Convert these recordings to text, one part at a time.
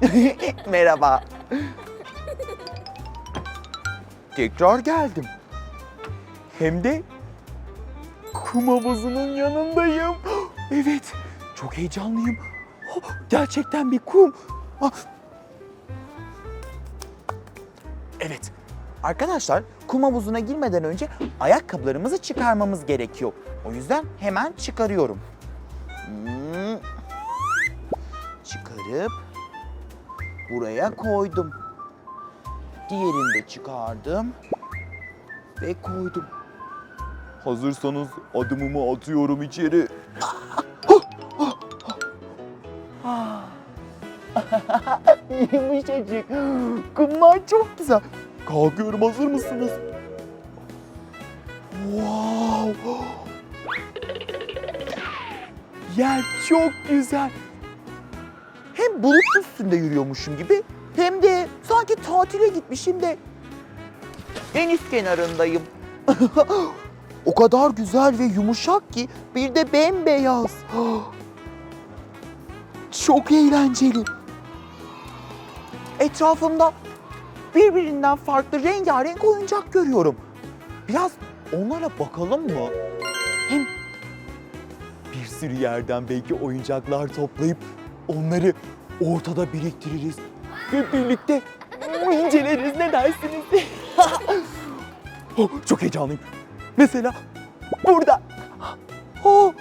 Merhaba. Tekrar geldim. Hem de kum havuzunun yanındayım. Evet, çok heyecanlıyım. Gerçekten bir kum. Ah. Evet, arkadaşlar kum havuzuna girmeden önce ayakkabılarımızı çıkarmamız gerekiyor. O yüzden hemen çıkarıyorum. Hmm. Çıkarıp buraya koydum. Diğerini de çıkardım ve koydum. Hazırsanız adımımı atıyorum içeri. Yumuşacık. Kumlar çok güzel. Kalkıyorum hazır mısınız? Wow. Yer çok güzel. Hem bulut üstünde yürüyormuşum gibi hem de sanki tatile gitmişim de deniz kenarındayım. o kadar güzel ve yumuşak ki bir de bembeyaz. Çok eğlenceli. Etrafımda birbirinden farklı rengarenk oyuncak görüyorum. Biraz onlara bakalım mı? Hem bir sürü yerden belki oyuncaklar toplayıp onları ortada biriktiririz ve birlikte inceleriz ne dersiniz? Oh, Çok heyecanlıyım. Mesela burada. Oh.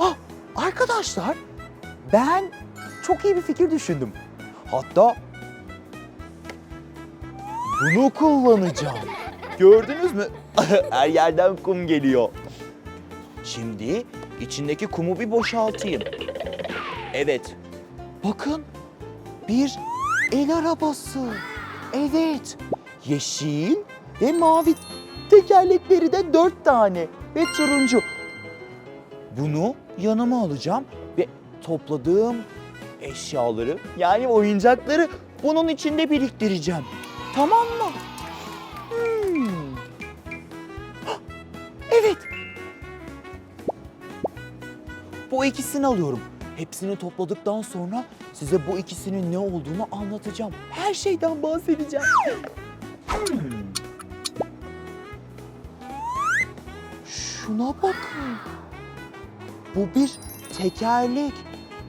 Ah, arkadaşlar ben çok iyi bir fikir düşündüm. Hatta bunu kullanacağım. Gördünüz mü? Her yerden kum geliyor. Şimdi içindeki kumu bir boşaltayım. Evet. Bakın bir el arabası. Evet. Yeşil ve mavi tekerlekleri de dört tane ve turuncu. Bunu yanıma alacağım ve topladığım eşyaları yani oyuncakları bunun içinde biriktireceğim. Tamam mı? Hmm. Evet. Bu ikisini alıyorum. Hepsini topladıktan sonra size bu ikisinin ne olduğunu anlatacağım. Her şeyden bahsedeceğim. Şuna bakın. Bu bir tekerlek.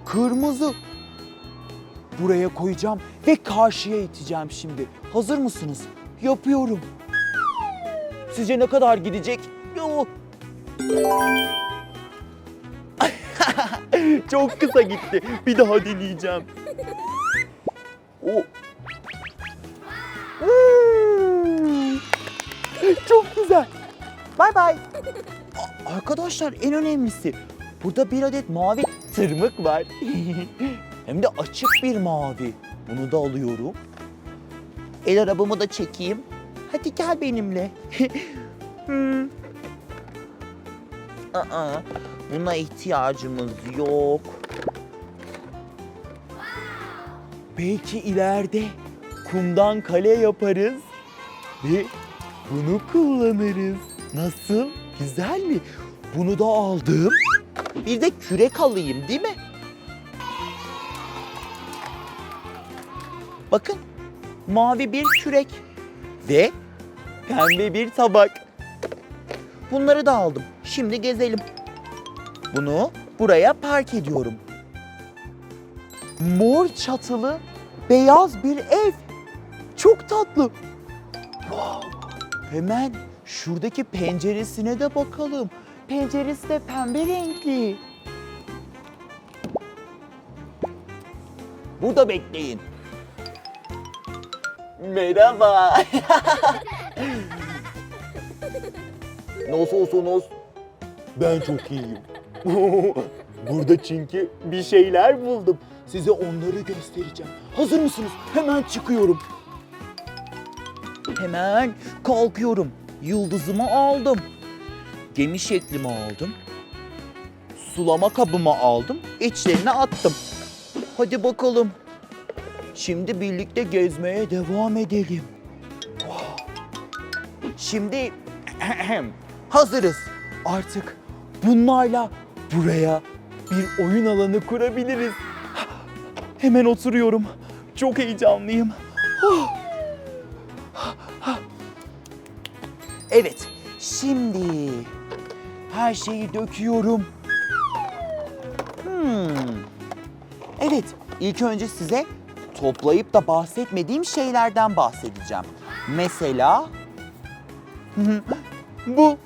Kırmızı. Buraya koyacağım ve karşıya iteceğim şimdi. Hazır mısınız? Yapıyorum. Sizce ne kadar gidecek? Yo. Çok kısa gitti. Bir daha deneyeceğim. O. Hmm. Çok güzel. Bay bay. Arkadaşlar en önemlisi burada bir adet mavi tırmık var. Hem de açık bir mavi. Bunu da alıyorum. El arabamı da çekeyim. Hadi gel benimle. Hmm. Aa, buna ihtiyacımız yok. Belki ileride kumdan kale yaparız ve bunu kullanırız. Nasıl? Güzel mi? Bunu da aldım. Bir de kürek alayım değil mi? Bakın mavi bir kürek ve pembe bir tabak. Bunları da aldım. Şimdi gezelim. Bunu buraya park ediyorum. Mor çatılı beyaz bir ev. Çok tatlı. Hemen şuradaki penceresine de bakalım. Penceresi de pembe renkli. Burada bekleyin. Merhaba. Nasılsınız? Ben çok iyiyim. Burada çünkü bir şeyler buldum. Size onları göstereceğim. Hazır mısınız? Hemen çıkıyorum. Hemen kalkıyorum. Yıldızımı aldım. Gemi şeklimi aldım. Sulama kabımı aldım. İçlerine attım. Hadi bakalım. Şimdi birlikte gezmeye devam edelim. Şimdi hazırız. Artık bunlarla buraya bir oyun alanı kurabiliriz. Hemen oturuyorum. Çok heyecanlıyım. Evet, şimdi her şeyi döküyorum. Hmm. Evet, ilk önce size toplayıp da bahsetmediğim şeylerden bahsedeceğim. Mesela bu.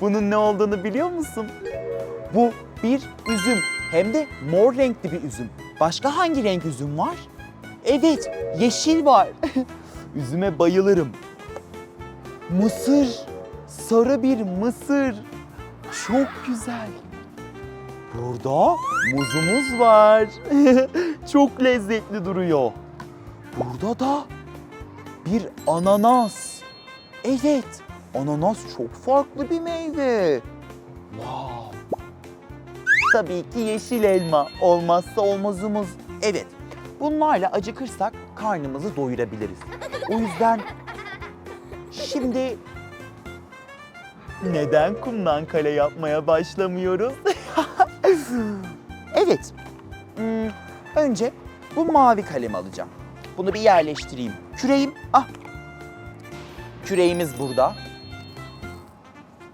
Bunun ne olduğunu biliyor musun? Bu bir üzüm. Hem de mor renkli bir üzüm. Başka hangi renk üzüm var? Evet, yeşil var. Üzüme bayılırım. Mısır. Sarı bir mısır. Çok güzel. Burada muzumuz var. Çok lezzetli duruyor. Burada da bir ananas. Evet, ananas çok farklı bir meyve. Wow. Tabii ki yeşil elma olmazsa olmazımız. Evet, bunlarla acıkırsak karnımızı doyurabiliriz. O yüzden şimdi neden kumdan kale yapmaya başlamıyoruz? evet, hmm, önce bu mavi kalemi alacağım. Bunu bir yerleştireyim. Küreğim, ah. Küreğimiz burada.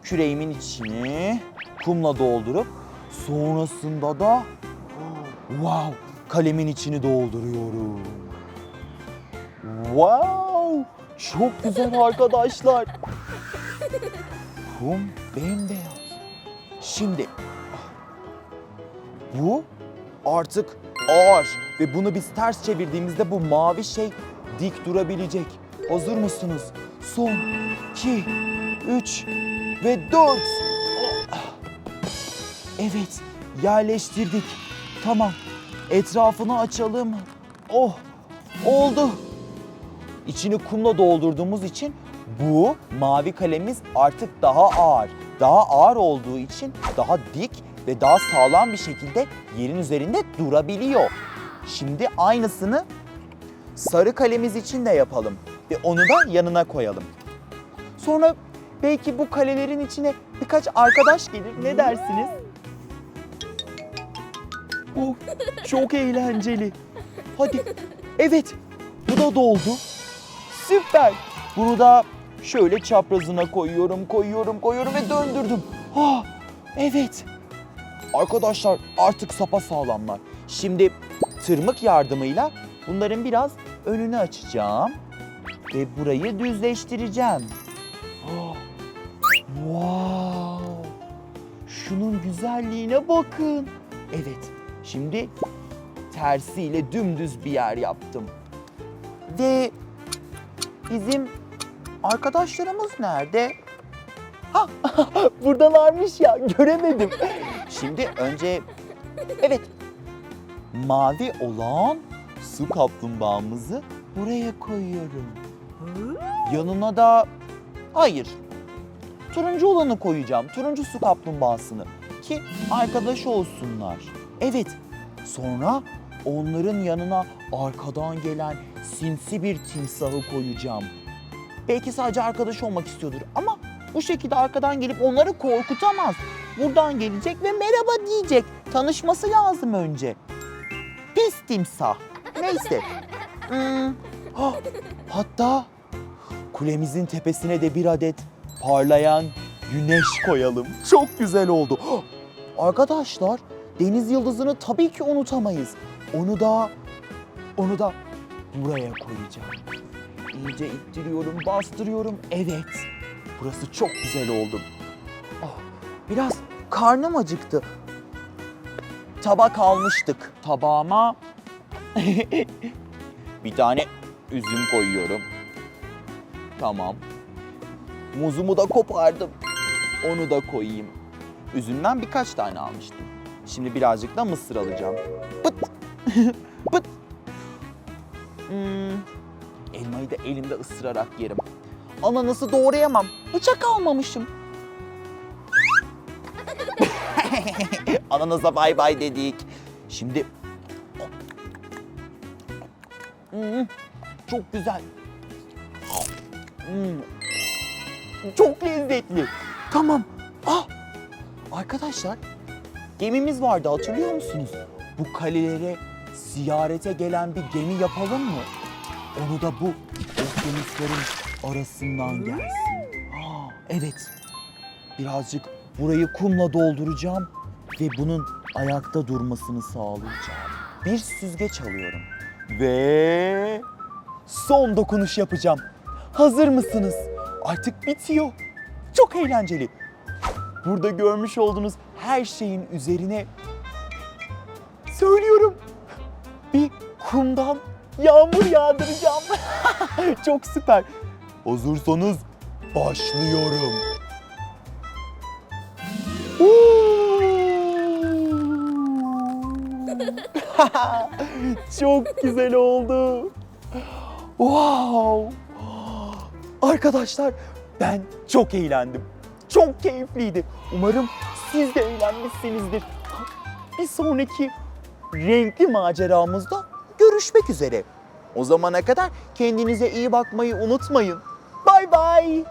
Küreğimin içini kumla doldurup sonrasında da wow kalemin içini dolduruyorum. Wow! Çok güzel arkadaşlar. Kum bembeyaz. Şimdi bu artık ağır ve bunu biz ters çevirdiğimizde bu mavi şey dik durabilecek. Hazır mısınız? Son, iki, üç ve dört. Evet, yerleştirdik. Tamam, etrafını açalım. Oh, oldu. İçini kumla doldurduğumuz için bu mavi kalemimiz artık daha ağır. Daha ağır olduğu için daha dik ve daha sağlam bir şekilde yerin üzerinde durabiliyor. Şimdi aynısını sarı kalemiz için de yapalım ve onu da yanına koyalım. Sonra belki bu kalelerin içine birkaç arkadaş gelir. Ne dersiniz? Oh, çok eğlenceli. Hadi. Evet, bu da doldu. Süper. Bunu da şöyle çaprazına koyuyorum, koyuyorum, koyuyorum ve döndürdüm. Ah, evet. Arkadaşlar artık sapa sağlamlar. Şimdi tırmık yardımıyla bunların biraz önünü açacağım ve burayı düzleştireceğim. Ah, Wow! Şunun güzelliğine bakın. Evet, şimdi tersiyle dümdüz bir yer yaptım. Ve bizim arkadaşlarımız nerede? Ha, buradalarmış ya, göremedim. Şimdi önce, evet, mavi olan su kaplumbağamızı buraya koyuyorum. Yanına da, hayır, turuncu olanı koyacağım. Turuncu su kaplumbağasını ki arkadaş olsunlar. Evet. Sonra onların yanına arkadan gelen sinsi bir timsahı koyacağım. Belki sadece arkadaş olmak istiyordur ama bu şekilde arkadan gelip onları korkutamaz. Buradan gelecek ve merhaba diyecek. Tanışması lazım önce. Pis timsah. Neyse. Hmm. Ah, Hatta kulemizin tepesine de bir adet parlayan güneş koyalım. Çok güzel oldu. Ah, Arkadaşlar deniz yıldızını tabii ki unutamayız. Onu da onu da buraya koyacağım. İyice ittiriyorum, bastırıyorum. Evet. Burası çok güzel oldu. Ah, biraz karnım acıktı. Tabak almıştık. Tabağıma bir tane üzüm koyuyorum. Tamam. Muzumu da kopardım. Onu da koyayım. Üzümden birkaç tane almıştım. Şimdi birazcık da mısır alacağım. Pıt! Pıt! Hmm, elmayı da elimde ısırarak yerim. Ananası doğrayamam. Bıçak almamışım. Ananasa bay bay dedik. Şimdi... Hmm, çok güzel. Hmm, çok lezzetli. Tamam. Ah! Arkadaşlar, gemimiz vardı hatırlıyor musunuz? Bu kalelere ziyarete gelen bir gemi yapalım mı? Onu da bu okyanusların arasından gelsin. Aa, evet. Birazcık burayı kumla dolduracağım ve bunun ayakta durmasını sağlayacağım. Bir süzgeç alıyorum ve son dokunuş yapacağım. Hazır mısınız? Artık bitiyor. Çok eğlenceli. Burada görmüş olduğunuz her şeyin üzerine söylüyorum. Bir kumdan yağmur yağdıracağım. Çok süper. Hazırsanız başlıyorum. Çok güzel oldu. Wow. Arkadaşlar ben çok eğlendim. Çok keyifliydi. Umarım siz de eğlenmişsinizdir. Bir sonraki renkli maceramızda görüşmek üzere. O zamana kadar kendinize iyi bakmayı unutmayın. Bay bay.